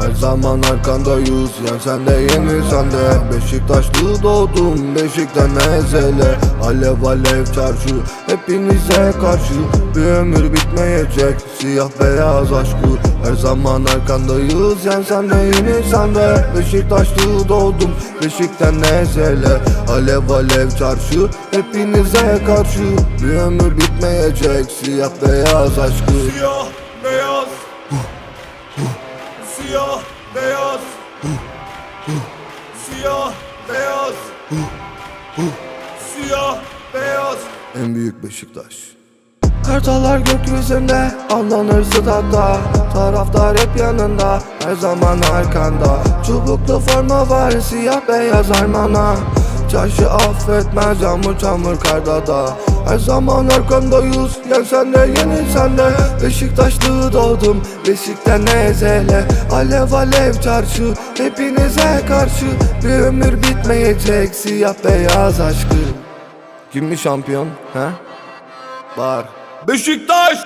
Her zaman arkandayız Yen sen de yeni sen de. Beşiktaşlı doğdum Beşikten ezele Alev alev çarşı Hepinize karşı. Bir ömür bitmeyecek Siyah beyaz aşkı. Her zaman arkandayız Yen sen de yeni sen de. Beşiktaşlı doğdum Beşikten ezele Alev alev çarşı Hepinize karşı. Bir ömür bitmeyecek Siyah beyaz aşkı. Siyah beyaz Siyah beyaz. Siyah beyaz. Siyah beyaz. En büyük Beşiktaş. Kartallar gökyüzünde Avlanır statta Taraftar hep yanında Her zaman arkanda. Çubuklu forma var Siyah beyaz armana Çarşı affetmez Yağmur çamur karda da Her zaman arkandayız Yen sen de yeni sen de Beşiktaşlı doğdum Beşikten ezele Alev alev çarşı Hepinize karşı Bir ömür bitmeyecek Siyah beyaz aşkı kim mi şampiyon? He? Var. Beşiktaş